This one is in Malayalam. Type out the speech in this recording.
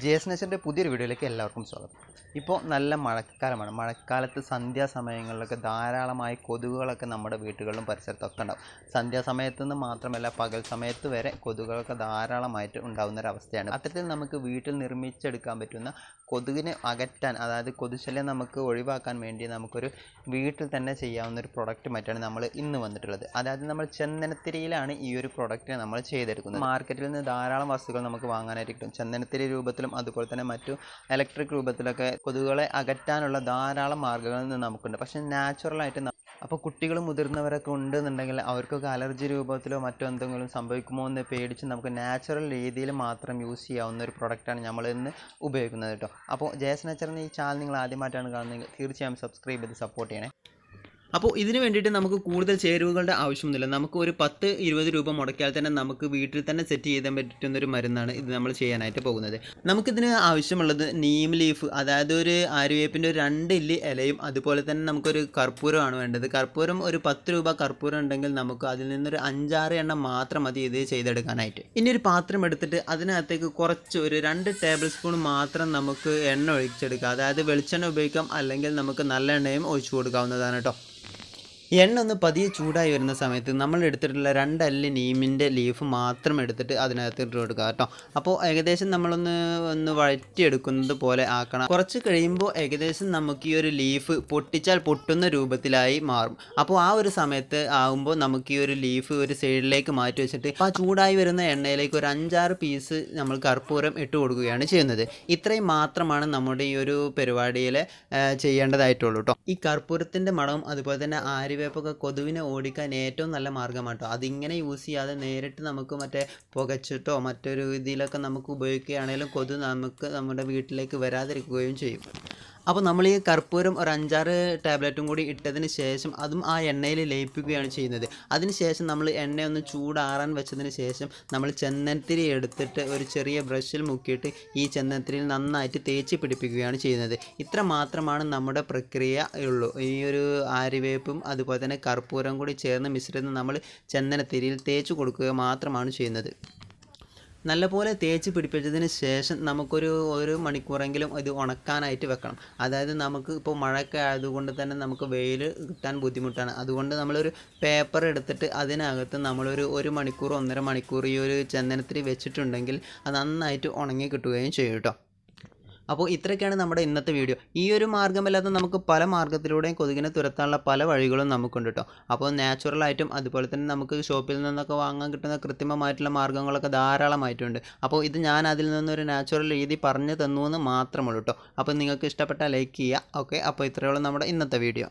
ജെ എസ് പുതിയൊരു വീഡിയോയിലേക്ക് എല്ലാവർക്കും സ്വാഗതം. ഇപ്പോൾ നല്ല മഴക്കാലമാണ്. മഴക്കാലത്ത് സന്ധ്യാസമയങ്ങളിലൊക്കെ ധാരാളമായി കൊതുകുകളൊക്കെ നമ്മുടെ വീടുകളിലും പരിസരത്തൊക്കെ ഉണ്ടാവും. സന്ധ്യാസമയത്ത് നിന്ന് മാത്രമല്ല പകൽ സമയത്ത് വരെ കൊതുകുകളൊക്കെ ധാരാളമായിട്ട് ഉണ്ടാകുന്ന ഒരു അവസ്ഥയാണ് അത്തരത്തിൽ നമുക്ക് വീട്ടിൽ നിർമ്മിച്ചെടുക്കാൻ പറ്റുന്ന കൊതുകിനെ അകറ്റാൻ അതായത് കൊതുശല്യം നമുക്ക് ഒഴിവാക്കാൻ വേണ്ടി നമുക്കൊരു വീട്ടിൽ തന്നെ ചെയ്യാവുന്ന ഒരു പ്രൊഡക്റ്റ് മറ്റാണ് നമ്മൾ ഇന്ന് വന്നിട്ടുള്ളത്. അതായത് നമ്മൾ ചന്ദനത്തിരിയിലാണ് ഈ ഒരു പ്രൊഡക്റ്റ് നമ്മൾ ചെയ്തെടുക്കുന്നത്. മാർക്കറ്റിൽ നിന്ന് ധാരാളം വസ്തുക്കൾ നമുക്ക് വാങ്ങാനായിട്ട് കിട്ടും. ചന്ദനത്തിരി രൂപത്തിലും അതുപോലെ തന്നെ മറ്റു ഇലക്ട്രിക് രൂപത്തിലൊക്കെ കൊതുകുകളെ അകറ്റാനുള്ള ധാരാളം മാർഗങ്ങളിൽ നിന്ന് നമുക്കുണ്ട്. പക്ഷേ നാച്ചുറലായിട്ട് അപ്പോൾ കുട്ടികൾ മുതിർന്നവരൊക്കെ ഉണ്ടെന്നുണ്ടെങ്കിൽ അവർക്കൊക്കെ അലർജി രൂപത്തിലോ മറ്റോ എന്തെങ്കിലും സംഭവിക്കുമോ എന്ന് പേടിച്ച് നമുക്ക് നാച്ചുറൽ രീതിയിൽ മാത്രം യൂസ് ചെയ്യാവുന്ന ഒരു പ്രൊഡക്റ്റാണ് നമ്മൾ ഇന്ന് ഉപയോഗിക്കുന്നത് കേട്ടോ. അപ്പോൾ ജയസ് നാച്ചർ എന്ന ഈ ചാനൽ നിങ്ങൾ ആദ്യമായിട്ടാണ് കാണുന്നതെങ്കിൽ തീർച്ചയായും സബ്സ്ക്രൈബ് ചെയ്ത് സപ്പോർട്ട് ചെയ്യണേ. അപ്പോൾ ഇതിന് വേണ്ടിയിട്ട് നമുക്ക് കൂടുതൽ ചേരുവകളുടെ ആവശ്യമൊന്നുമില്ല. നമുക്ക് ഒരു പത്ത് ഇരുപത് രൂപ മുടക്കിയാൽ തന്നെ നമുക്ക് വീട്ടിൽ തന്നെ സെറ്റ് ചെയ്താൻ പറ്റുന്ന ഒരു മരുന്നാണ് ഇത് നമ്മൾ ചെയ്യാനായിട്ട് പോകുന്നത്. നമുക്കിതിന് ആവശ്യമുള്ളത് നീം ലീഫ് അതായത് ഒരു ആര്യവേപ്പിന്റെ ഒരു രണ്ട് ഇല്ലി ഇലയും അതുപോലെ തന്നെ നമുക്കൊരു കർപ്പൂരമാണ് വേണ്ടത്. കർപ്പൂരം ഒരു പത്ത് രൂപ കർപ്പൂരം ഉണ്ടെങ്കിൽ നമുക്ക് അതിൽ നിന്നൊരു അഞ്ചാറ് എണ്ണം മാത്രം മതി ഇത് ചെയ്തെടുക്കാനായിട്ട്. ഇനി ഒരു പാത്രം എടുത്തിട്ട് അതിനകത്തേക്ക് കുറച്ച് ഒരു രണ്ട് ടേബിൾ സ്പൂൺ മാത്രം നമുക്ക് എണ്ണ ഒഴിച്ചെടുക്കുക. അതായത് വെളിച്ചെണ്ണ ഉപയോഗിക്കാം അല്ലെങ്കിൽ നമുക്ക് നല്ല എണ്ണയും ഒഴിച്ചു കൊടുക്കാവുന്നതാണ് കേട്ടോ. എണ്ണ ഒന്ന് പതിയെ ചൂടായി വരുന്ന സമയത്ത് നമ്മൾ എടുത്തിട്ടുള്ള രണ്ടല്ലി നീമിന്റെ ലീഫ് മാത്രം എടുത്തിട്ട് അതിനകത്ത് ഇട്ട് കൊടുക്കുക കേട്ടോ. അപ്പോൾ ഏകദേശം നമ്മളൊന്ന് ഒന്ന് വഴറ്റിയെടുക്കുന്നത് പോലെ ആക്കണം. കുറച്ച് കഴിയുമ്പോൾ ഏകദേശം നമുക്ക് ഈ ഒരു ലീഫ് പൊട്ടിച്ചാൽ പൊട്ടുന്ന രൂപത്തിലായി മാറും. അപ്പോൾ ആ ഒരു സമയത്ത് ആകുമ്പോൾ നമുക്ക് ഈ ഒരു ലീഫ് ഒരു സൈഡിലേക്ക് മാറ്റി വെച്ചിട്ട് ആ ചൂടായി വരുന്ന എണ്ണയിലേക്ക് ഒരു അഞ്ചാറ് പീസ് നമ്മൾ കർപ്പൂരം ഇട്ട് കൊടുക്കുകയാണ് ചെയ്യുന്നത്. ഇത്രയും മാത്രമാണ് നമ്മുടെ ഈ ഒരു പരിപാടിയിൽ ചെയ്യേണ്ടതായിട്ടുള്ളൂ കേട്ടോ. ഈ കർപ്പൂരത്തിന്റെ മണവും അതുപോലെ തന്നെ ആര്യവേപ്പൊക്കെ കൊതുവിനെ ഓടിക്കാൻ ഏറ്റവും നല്ല മാർഗമാണ് കേട്ടോ അതിങ്ങനെ യൂസ് ചെയ്യാതെ നേരിട്ട് നമുക്ക് മറ്റേ പുകച്ചിട്ടോ മറ്റൊരു ഇതിലൊക്കെ നമുക്ക് ഉപയോഗിക്കുകയാണെങ്കിലും കൊതു നമുക്ക് നമ്മുടെ വീട്ടിലേക്ക് വരാതിരിക്കുകയും ചെയ്യും. അപ്പോൾ നമ്മൾ ഈ കർപ്പൂരം ഒരു അഞ്ചാറ് ടാബ്ലറ്റും കൂടി ഇട്ടതിന് ശേഷം അതും ആ എണ്ണയിൽ ലയിപ്പിക്കുകയാണ് ചെയ്യുന്നത്. അതിന് ശേഷം നമ്മൾ എണ്ണ ഒന്ന് ചൂടാറാൻ വെച്ചതിന് ശേഷം നമ്മൾ ചെന്നത്തിരി എടുത്തിട്ട് ഒരു ചെറിയ ബ്രഷിൽ മുക്കിയിട്ട് ഈ ചെന്നത്തിരിയിൽ നന്നായിട്ട് തേച്ച് പിടിപ്പിക്കുകയാണ് ചെയ്യുന്നത്. ഇത്ര മാത്രമാണ് നമ്മുടെ പ്രക്രിയ ഉള്ളൂ. ഈ ഒരു ആര്യവേപ്പും അതുപോലെ തന്നെ കർപ്പൂരം കൂടി ചേർന്ന് മിശ്രിതം നമ്മൾ ചന്ദനത്തിരിയിൽ തേച്ച് കൊടുക്കുക മാത്രമാണ് ചെയ്യുന്നത്. നല്ലപോലെ തേച്ച് പിടിപ്പിച്ചതിന് ശേഷം നമുക്കൊരു ഒരു മണിക്കൂറെങ്കിലും ഇത് ഉണക്കാനായിട്ട് വെക്കണം. അതായത് നമുക്ക് ഇപ്പോൾ മഴയൊക്കെ ആയതുകൊണ്ട് തന്നെ നമുക്ക് വെയിൽ കിട്ടാൻ ബുദ്ധിമുട്ടാണ്. അതുകൊണ്ട് നമ്മളൊരു പേപ്പർ എടുത്തിട്ട് അതിനകത്ത് നമ്മളൊരു ഒരു മണിക്കൂർ ഒന്നര മണിക്കൂർ ഈ ഒരു ചന്ദനത്തിരി വെച്ചിട്ടുണ്ടെങ്കിൽ അത് നന്നായിട്ട് ഉണങ്ങി കിട്ടുകയും ചെയ്യും കേട്ടോ. അപ്പോൾ ഇത്രയൊക്കെയാണ് നമ്മുടെ ഇന്നത്തെ വീഡിയോ. ഈ ഒരു മാർഗമല്ലാതെ നമുക്ക് പല മാർഗത്തിലൂടെയും കൊതുകിനെ തുരത്താനുള്ള പല വഴികളും നമുക്കുണ്ട് കേട്ടോ. അപ്പോൾ നാച്ചുറലായിട്ടും അതുപോലെ തന്നെ നമുക്ക് ഷോപ്പിൽ നിന്നൊക്കെ വാങ്ങാൻ കിട്ടുന്ന കൃത്രിമമായിട്ടുള്ള മാർഗങ്ങളൊക്കെ ധാരാളമായിട്ടുണ്ട്. അപ്പോൾ ഇത് ഞാൻ അതിൽ നിന്നൊരു നാച്ചുറൽ രീതി പറഞ്ഞു തന്നു എന്ന് മാത്രമുള്ളൂ കേട്ടോ. അപ്പോൾ നിങ്ങൾക്ക് ഇഷ്ടപ്പെട്ടാൽ ലൈക്ക് ചെയ്യുക. ഓക്കെ അപ്പോൾ ഇത്രയുള്ള നമ്മുടെ ഇന്നത്തെ വീഡിയോ.